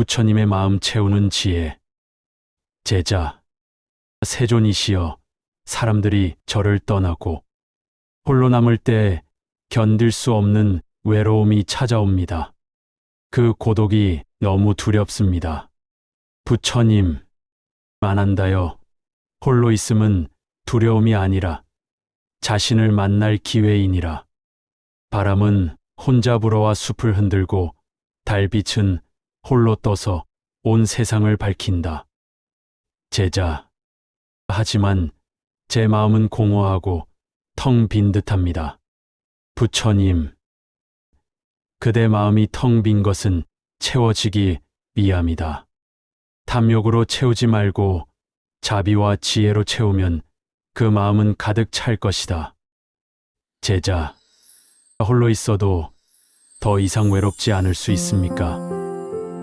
부처님의 마음 채우는 지혜. 제자, 세존이시여, 사람들이 저를 떠나고 홀로 남을 때 견딜 수 없는 외로움이 찾아옵니다. 그 고독이 너무 두렵습니다. 부처님, 만한다요. 홀로 있음은 두려움이 아니라 자신을 만날 기회이니라. 바람은 혼자 불어와 숲을 흔들고 달빛은 홀로 떠서 온 세상을 밝힌다. 제자. 하지만 제 마음은 공허하고 텅 빈 듯합니다. 부처님. 그대 마음이 텅 빈 것은 채워지기 위함이다. 탐욕으로 채우지 말고 자비와 지혜로 채우면 그 마음은 가득 찰 것이다. 제자. 홀로 있어도 더 이상 외롭지 않을 수 있습니까?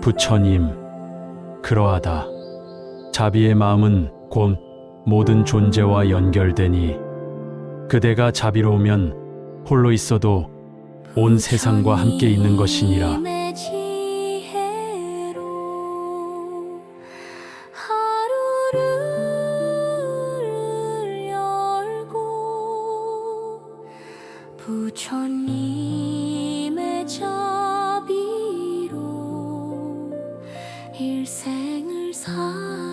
부처님, 그러하다. 자비의 마음은 곧 모든 존재와 연결되니 그대가 자비로우면 홀로 있어도 온 세상과 함께 있는 것이니라. 부처님 일생을 살